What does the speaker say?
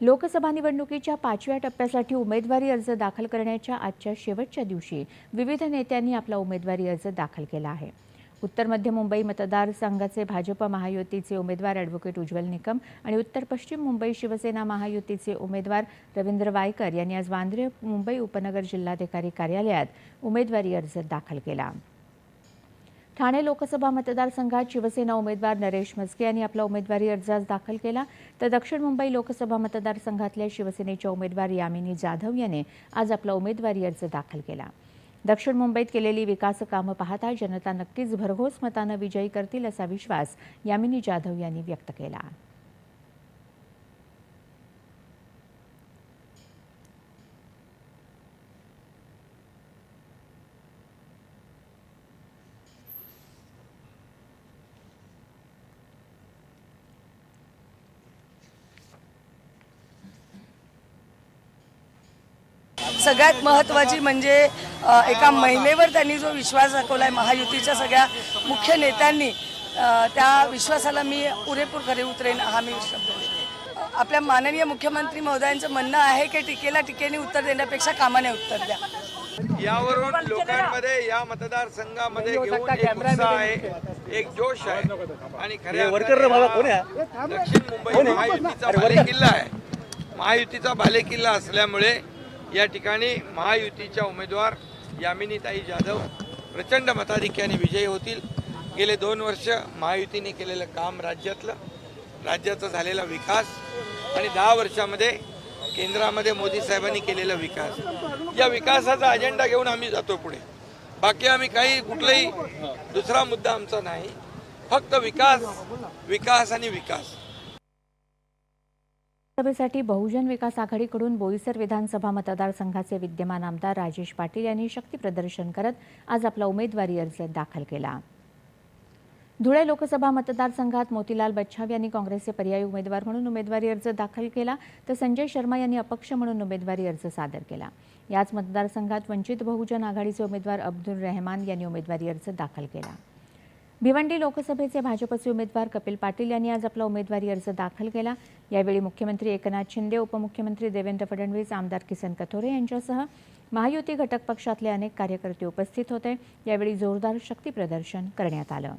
लोकसभा निवडणुकीच्या पाचव्या टप्प्यासाठी उमेदवारी अर्ज दाखल करण्याच्या आजच्या शेवटच्या दिवशी विविध नेत्यांनी आपला उमेदवारी अर्ज दाखल केला आहे. उत्तर मध्य मुंबई मतदारसंघाचे भाजप महायुतीचे उमेदवार ॲडव्होकेट उज्ज्वल निकम आणि उत्तर पश्चिम मुंबई शिवसेना महायुतीचे उमेदवार रवींद्र वायकर यांनी आज वांद्रे मुंबई उपनगर जिल्हाधिकारी कार्यालयात उमेदवारी अर्ज दाखल केला. ठाणे लोकसभा मतदारसंघात शिवसेना उमेदवार नरेश म्हस्के यांनी आपला उमेदवारी अर्ज आज दाखल केला. तर दक्षिण मुंबई लोकसभा मतदारसंघातल्या शिवसेनेच्या उमेदवार यामिनी जाधव याने आज आपला उमेदवारी अर्ज दाखल केला. दक्षिण मुंबईत केलेली विकास कामं पाहता जनता नक्कीच भरघोस मतानं विजयी करतील असा विश्वास यामिनी जाधव यांनी व्यक्त केला. सगळ्यात महत्त्वाची म्हणजे एका महिलेवर त्यांनी जो विश्वास दाखवला आहे महायुतीच्या सगळ्या मुख्य नेत्यांनी त्या विश्वासाला मी पुरेपूर खरे उतरेन हा मी शब्द देते. आपल्या माननीय मुख्यमंत्री महोदयांचं म्हणणं आहे की टीकेला टीकेने उत्तर देण्यापेक्षा कामाने उत्तर द्या. यावरून लोकांमध्ये या मतदारसंघामध्ये घेऊन एक उत्साह आहे एक जोश आहे. आणि खऱ्या दक्षिण मुंबई महायुतीचा बालेकिल्ला आहे. महायुतीचा बालेकिल्ला असल्यामुळे या ठिकाणी महायुतीच्या उमेदवार यामिनीताई जाधव प्रचंड मताधिक्याने विजयी होतील. गेले दोन वर्ष महायुतीने केलेलं काम राज्यातलं राज्याचा झालेला विकास आणि दहा वर्षामध्ये केंद्रामध्ये मोदी साहेबांनी केलेला विकास. या विकासाचा अजेंडा घेऊन आम्ही जातो पुढे. बाकी आम्ही काही कुठलाही दुसरा मुद्दा आमचा नाही. फक्त विकास विकास आणि विकास. सभेसाठी बहुजन विकास आघाडीकडून बोईसर विधानसभा मतदारसंघाचे विद्यमान आमदार राजेश पाटील यांनी शक्ती प्रदर्शन करत आज आपला उमेदवारी अर्ज दाखल केला. धुळे लोकसभा मतदारसंघात मोतीलाल बच्छाव यांनी काँग्रेसचे पर्यायी उमेदवार म्हणून उमेदवारी अर्ज दाखल केला तर संजय शर्मा यांनी अपक्ष म्हणून उमेदवारी अर्ज सादर केला. याच मतदारसंघात वंचित बहुजन आघाडीचे उमेदवार अब्दुल रेहमान यांनी उमेदवारी अर्ज दाखल केला. भिवंडी लोकसभेचे भाजपचे उमेदवार कपिल पाटील यांनी आज आपला उमेदवारी अर्ज दाखल केला. यावेळी मुख्यमंत्री एकनाथ शिंदे उपमुख्यमंत्री देवेंद्र फडणवीस आमदार किसन कथोरे यांच्यासह महायुती घटक पक्षातले अनेक कार्यकर्ते उपस्थित होते. यावेळी जोरदार शक्ती प्रदर्शन करण्यात आलं.